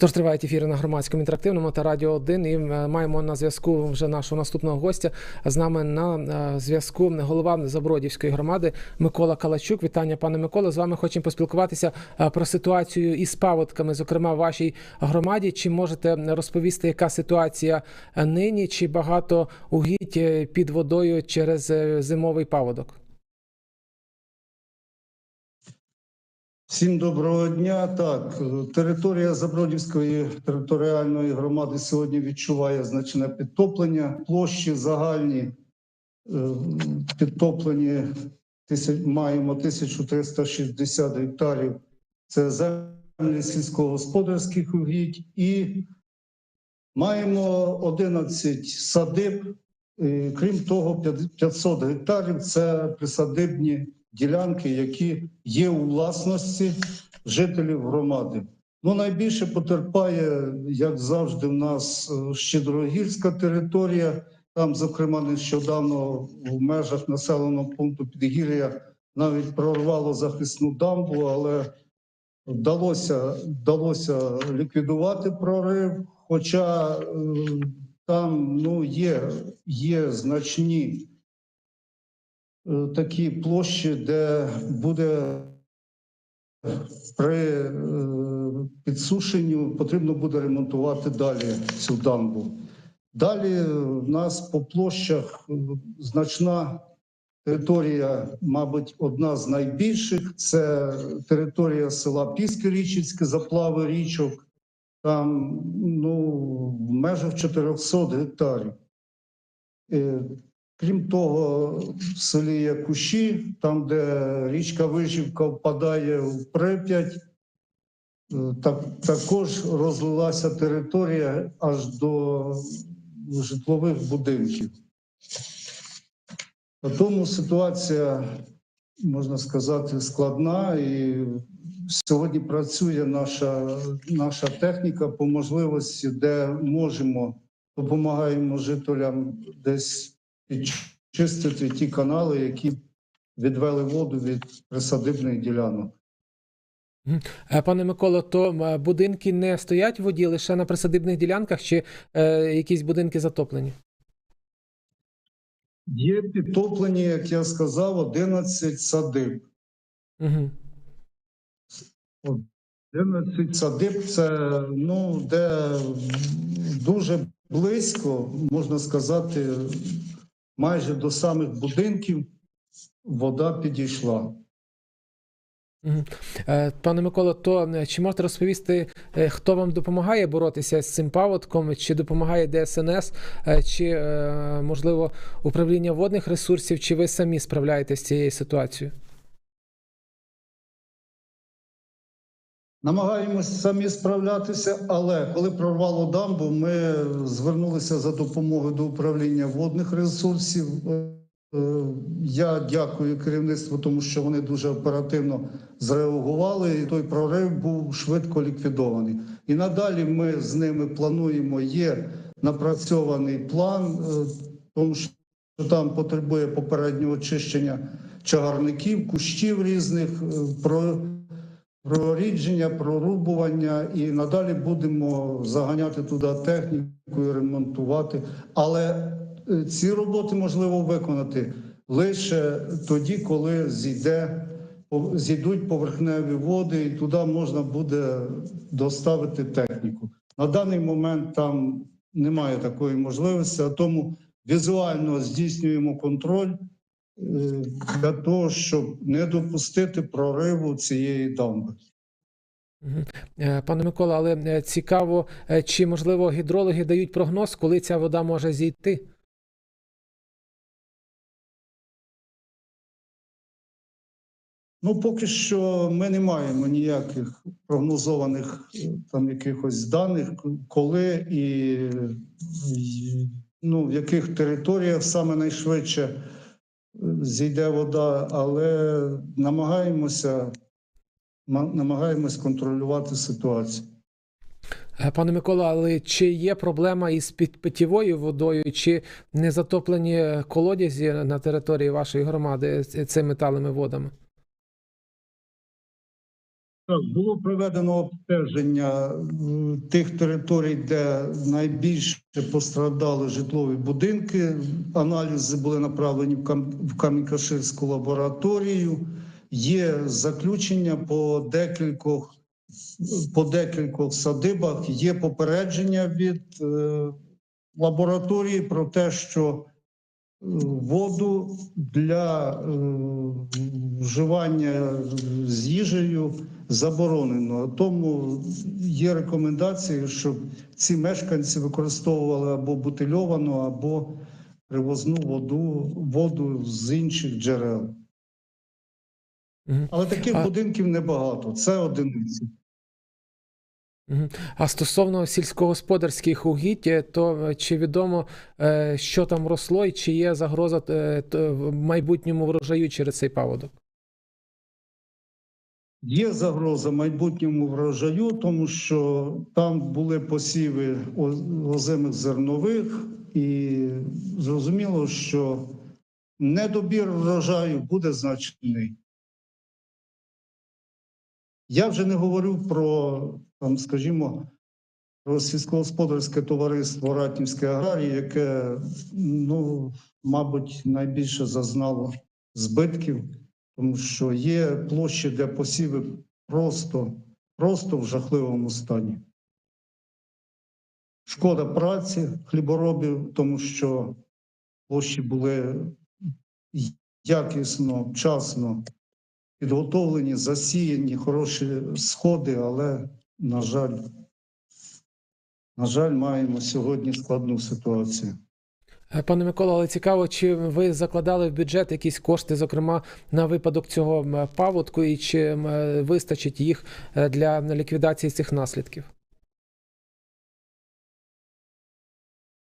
Тож тривають ефіри на громадському інтерактивному та радіо 1 і е, маємо на зв'язку вже нашого наступного гостя. З нами на е, зв'язку голова Забродівської громади Микола Калачук. Вітання, пане Миколо. З вами хочемо поспілкуватися е, про ситуацію із паводками, зокрема в вашій громаді. Чи можете розповісти, яка ситуація нині? Чи багато угідь під водою через зимовий паводок? Всім доброго дня. Так, територія Забродівської територіальної громади сьогодні відчуває значне підтоплення. Площі загальні е, підтоплені маємо 1360 гектарів. Це землі сільськогосподарських угідь і маємо 11 садиб. Е, Крім того, 500 гектарів це присадибні ділянки, які є у власності жителів громади. Ну, найбільше потерпає, як завжди, в нас е, щедрогірська територія. Там, зокрема, нещодавно в межах населеного пункту Підгір'я навіть прорвало захисну дамбу, але вдалося, вдалося ліквідувати прорив. Хоча е, там ну, є, є значні такі площі, де буде при е, підсушенню потрібно буде ремонтувати далі цю дамбу. Далі в нас по площах е, значна територія, мабуть, одна з найбільших. Це територія села Піскирічицьке, заплави річок. Там ну, в межах 400 гектарів. Крім того, в селі Якуші, там, де річка Вижівка впадає в Прип'ять, е, так, також розлилася територія аж до житлових будинків. Тому ситуація, можна сказати, складна, і сьогодні працює наша, наша техніка по можливості, де можемо, допомагаємо жителям десь підчистити ті канали, які відвели воду від присадибних ділянок. Е, Пане Миколо, то е, будинки не стоять в воді лише на присадибних ділянках, чи е, якісь будинки затоплені? Є підтоплені, як я сказав, 11 садиб. Угу. 11 садиб це ну, де дуже близько, можна сказати, майже до самих будинків вода підійшла. Е, Пане Миколо, то е, чи можете розповісти, е, хто вам допомагає боротися з цим паводком? Чи допомагає ДСНС, чи можливо управління водних ресурсів, чи ви самі справляєтесь з цією ситуацією? Намагаємось самі справлятися, але коли прорвало дамбу, ми звернулися за допомогою до управління водних ресурсів. Е, Я дякую керівництву, тому що вони дуже оперативно зреагували, і той прорив був швидко ліквідований. І надалі ми з ними плануємо. Є напрацьований план, е, тому що там потребує попереднього очищення чагарників, кущів різних. Про прорідження, прорубування, і надалі будемо заганяти туди техніку і ремонтувати. Але е, ці роботи можливо виконати лише тоді, коли зійде. Зійдуть поверхневі води, і туди можна буде доставити техніку. На даний момент там немає такої можливості, а тому візуально здійснюємо контроль для того, щоб не допустити прориву цієї дамби. Е, Пане Микола, але е, цікаво, е, чи можливо гідрологи дають прогноз, коли ця вода може зійти? Ну, поки що ми не маємо ніяких прогнозованих там якихось даних, коли і, ну, в яких територіях саме найшвидше зійде вода, але намагаємося, намагаємось контролювати ситуацію. Е, Пане Микола, але чи є проблема із підпитєвою водою, чи не затоплені колодязі на території вашої громади цими талими водами? Було проведено обстеження е, тих територій, де найбільше постраждали житлові будинки. Аналізи були направлені в Кам- в Камінь-Каширську лабораторію. Є заключення по декількох по декількох садибах. Є попередження від е, лабораторії про те, що воду для е, вживання з їжею заборонено. Тому є рекомендації, щоб ці мешканці використовували або бутильовану, або привозну воду, воду з інших джерел. Але таких А- будинків небагато. Це одиниці. А стосовно сільськогосподарських угідь, е, то е, чи відомо, е, що там росло, і чи є загроза в майбутньому врожаю через цей паводок? Є загроза майбутньому врожаю, тому що там були посіви озимих зернових, і зрозуміло, що недобір врожаю буде значний. Я вже не говорю про, там, скажімо, про сільськогосподарське товариство Ратнівське аграрії, яке, ну, мабуть, найбільше зазнало збитків тому що є площі, де посіви просто, просто в жахливому стані. Шкода праці хліборобів, тому що площі були якісно, вчасно підготовлені, засіяні, хороші сходи, але, на жаль, на жаль, маємо сьогодні складну ситуацію. Е, Пане Микола, але цікаво, чи ви закладали в бюджет якісь кошти, зокрема на випадок цього паводку, і чи е, вистачить їх е, для ліквідації цих наслідків?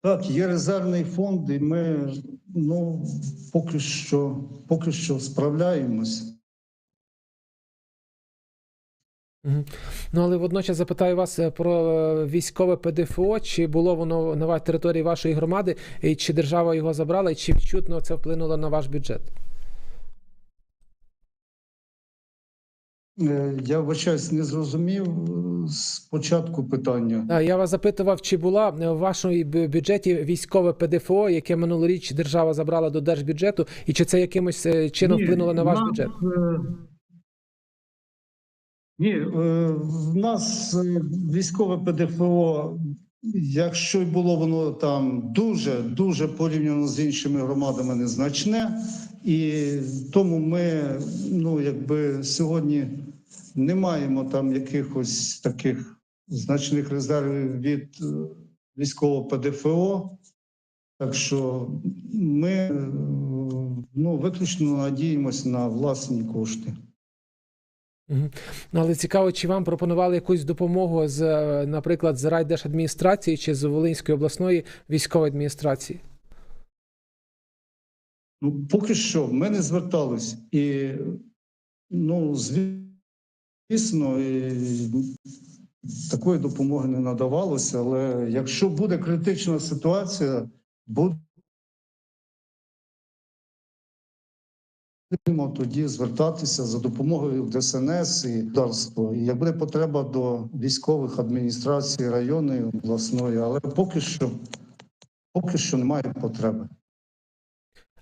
Так, є резервний фонд, і ми ну, поки що, поки що справляємось. Ну але водночас запитаю вас е, про е, військове ПДФО. Чи було воно на території вашої громади, і чи держава його забрала, і чи відчутно це вплинуло на ваш бюджет? Е, Я вибачаюсь, не зрозумів спочатку питання. Я вас запитував, чи була в вашому бюджеті військове ПДФО, яке минулоріч держава забрала до держбюджету, і чи це якимось чином Ні, вплинуло на ваш нас, бюджет? Ні, е, в нас е, військове ПДФО, якщо й було воно там дуже, дуже порівняно з іншими громадами незначне, і тому ми, ну якби сьогодні не маємо там якихось таких значних резервів від е, військового ПДФО. Так що ми ну, виключно надіємося на власні кошти. Ну, але цікаво, чи вам пропонували якусь допомогу з, е, наприклад, з райдержадміністрації чи з Волинської обласної військової адміністрації? Ну, поки що ми не звертались. І, ну, звісно, і такої допомоги не надавалося, але якщо буде критична ситуація, будемо тоді звертатися за допомогою ДСНС і дарство. І як буде потреба до військових адміністрацій районної, обласної, але поки що, поки що немає потреби.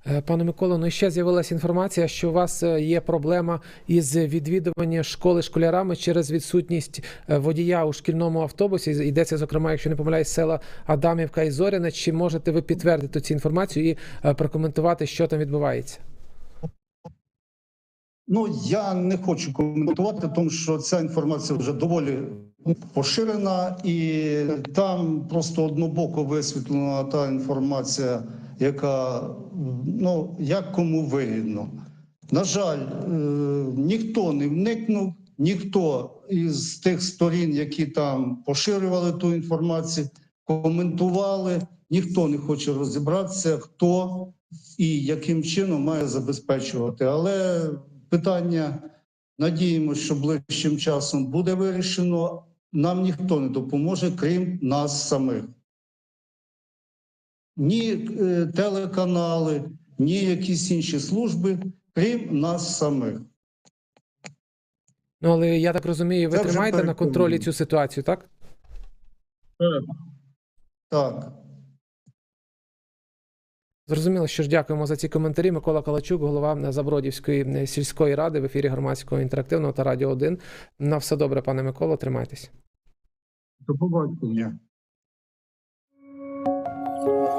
Е, Пане Миколо, ну і ще з'явилася інформація, що у вас е, є проблема із відвідуванням школи школярами через відсутність е, водія у шкільному автобусі. Йдеться, зокрема, якщо не помиляюсь, села Адамівка і Зоряне. Чи можете ви підтвердити цю інформацію і прокоментувати, що там відбувається? Ну я не хочу коментувати, тому що ця інформація вже доволі поширена, і там просто однобоко висвітлена та інформація, яка ну як кому вигідно. На жаль, е, ніхто не вникнув, ніхто із тих сторін, які там поширювали ту інформацію, коментували. Ніхто не хоче розібратися, хто і яким чином має забезпечувати. Але питання, надіємося, що ближчим часом буде вирішено. Нам ніхто не допоможе, крім нас самих. Ні е, телеканали, ні якісь інші служби, крім нас самих. Ну але я так розумію, ви Це тримаєте на контролі цю ситуацію, так? Так. Зрозуміло, що ж дякуємо за ці коментарі. Микола Калачук, голова Забродівської е, сільської ради в ефірі громадського інтерактивного та радіо 1. На все добре, пане Миколо, тримайтесь. До побачення.